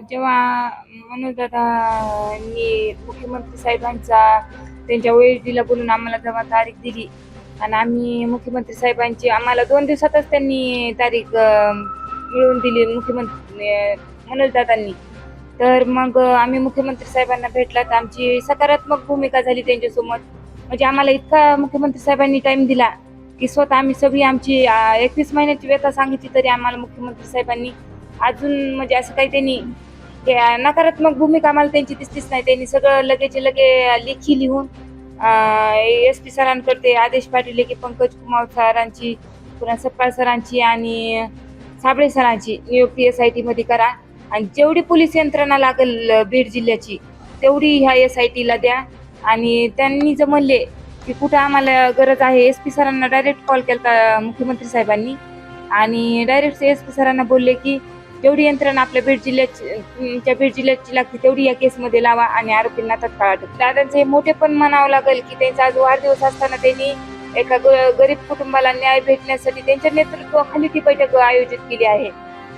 जेव्हा मनोजदादांनी मुख्यमंत्री साहेबांचा त्यांच्या ओएसडीला बोलून आम्हाला जेव्हा तारीख दिली आणि आम्ही मुख्यमंत्री साहेबांची आम्हाला दोन दिवसातच त्यांनी तारीख मिळवून दिली मुख्यमंत्री मनोजदादांनी तर मग आम्ही मुख्यमंत्री साहेबांना भेटला तर आमची सकारात्मक भूमिका झाली त्यांच्यासोबत. म्हणजे आम्हाला इतका मुख्यमंत्री साहेबांनी टाइम दिला की स्वतः आम्ही सगळी आमची एकवीस महिन्याची व्यथा सांगितली तरी आम्हाला मुख्यमंत्री साहेबांनी अजून म्हणजे असं काही त्यांनी हे नकारात्मक भूमिका आम्हाला त्यांची दिसतीच नाही. त्यांनी सगळं लगेच लगे लेखी लिहून एस पी सरांकडे आदेश पाठवले की पंकज कुमार सरांची पुन्हा सप्पाळ सरांची आणि साबळे सरांची नियुक्ती एस आय टीमध्ये करा. आणि जेवढी पोलीस यंत्रणा लागेल बीड जिल्ह्याची तेवढी ह्या एस आय टीला द्या. आणि त्यांनी जर की कुठं आम्हाला गरज आहे एस पी सरांना डायरेक्ट कॉल केला मुख्यमंत्री साहेबांनी. आणि डायरेक्ट एस पी सरांना बोलले की जेवढी यंत्रणा आपल्या बीड जिल्ह्याची बीड जिल्ह्याची लागते तेवढी या केसमध्ये लावा आणि आरोपींना तत्काळ अटक. दादांचे हे मोठे पण म्हणावं लागेल की त्यांचा आज वाढदिवस असताना त्यांनी एका ग- गरीब कुटुंबाला न्याय भेटण्यासाठी त्यांच्या नेतृत्वाखाली ती बैठक आयोजित केली आहे.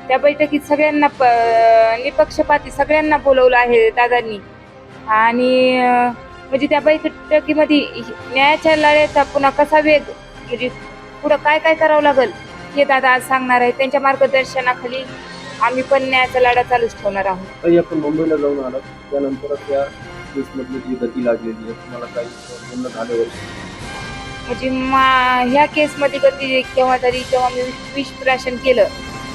त्या बैठकीत सगळ्यांना प- निपक्षपाती सगळ्यांना बोलवलं आहे दादांनी. आणि म्हणजे त्या बैठकीमध्ये न्यायाच्या लढ्याचा पुन्हा कसा वेग म्हणजे पुढं काय काय करावं लागेल हे दादा आज सांगणार आहे त्यांच्या मार्गदर्शनाखाली आम्ही पण न्यायाचा लढा चालूच ठेवणार आहोत. काही आपण मुंबईला जाऊन आलात. त्यानंतर त्या केसमधली जी गती लागलेली आहे तुम्हाला काही बोलणं झाल्यावर? म्हणजे मा ह्या केसमध्ये कधी केव्हा तरी जेव्हा मी विष प्राशन केलं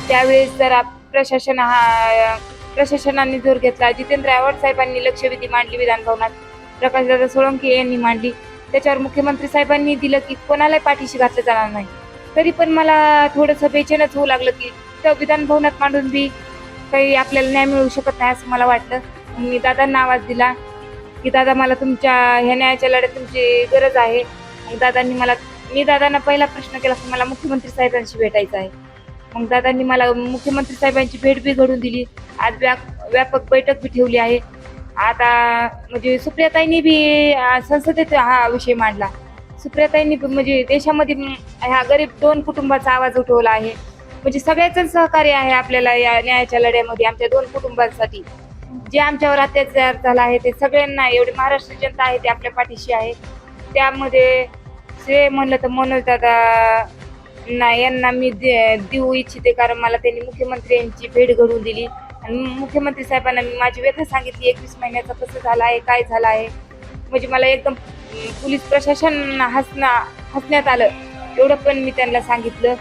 त्यावेळेस जरा प्रशासन हा प्रशासनाने जोर घेतला जितेंद्र आव्हाड साहेबांनी लक्षवेधी मांडली विधानभवनात प्रकाशदादा सोळंके यांनी मांडली त्याच्यावर मुख्यमंत्री साहेबांनी दिलं की कोणालाही पाठीशी घातलं जाणार नाही तरी पण मला थोडंसं बेचैनच होऊ लागलं की त्या विधानभवनात मांडून बी काही आपल्याला न्याय मिळू शकत नाही असं मला वाटलं. मी दादांना आवाज दिला की दादा मला तुमच्या ह्या न्यायाच्या लढ्यात तुमची गरज आहे. मग दादांनी मला मी दादांना पहिला प्रश्न केला की मला मुख्यमंत्री साहेबांशी भेटायचं आहे. मग दादांनी मला मुख्यमंत्री साहेबांची भेट बी घडून दिली. आज व्याप व्यापक बैठक बी ठेवली आहे. आता म्हणजे सुप्रियाताईंनी बी संसदेत हा विषय मांडला. सुप्रियाताईंनी म्हणजे देशामध्ये ह्या गरीब दोन कुटुंबाचा आवाज उठवला आहे. म्हणजे सगळ्याच सहकार्य आहे आपल्याला या न्यायाच्या लढ्यामध्ये आमच्या दोन कुटुंबांसाठी. जे आमच्यावर अत्याचार झाला आहे ते सगळ्यांना एवढी महाराष्ट्र जनता आहे ते आपल्या पाठीशी आहे. त्यामध्ये श्रेय म्हणलं तर मनोज दादा ना यांना मी दे- देऊ इच्छिते कारण मला त्यांनी मुख्यमंत्री यांची भेट घडवून दिली. आणि मुख्यमंत्री साहेबांना मी माझी व्यथा सांगितली एकवीस महिन्याचं कसं झाला आहे काय झालं आहे. म्हणजे मला एकदम पोलीस प्रशासन हसना हसण्यात आलं. एवढं पण मी त्यांना सांगितलं.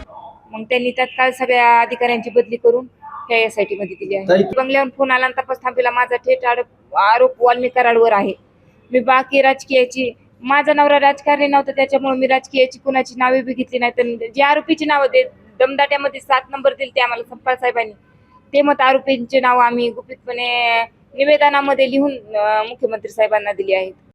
मग त्यांनी तत्काळ सगळ्या अधिकाऱ्यांची बदली करून त्या एस आयमध्ये दिली आहे. बंगल्यावर फोन आला तपास थांबीला माझा थेट आरोप आरोप वाल्मी कराडवर आहे. मी बाकी राजकीयाची माझा नवरा राजकारणी नव्हता त्याच्यामुळे मी राजकीयाची कुणाची नावे बी घेतली नाही. तर जी आरोपीची नावं दे दमदाट्यामध्ये सात नंबर दिले ते आम्हाला संपाळ साहेबांनी. ते मत आरोपींचे नाव आम्ही गुपितपणे निवेदनामध्ये लिहून मुख्यमंत्री साहेबांना दिली आहेत.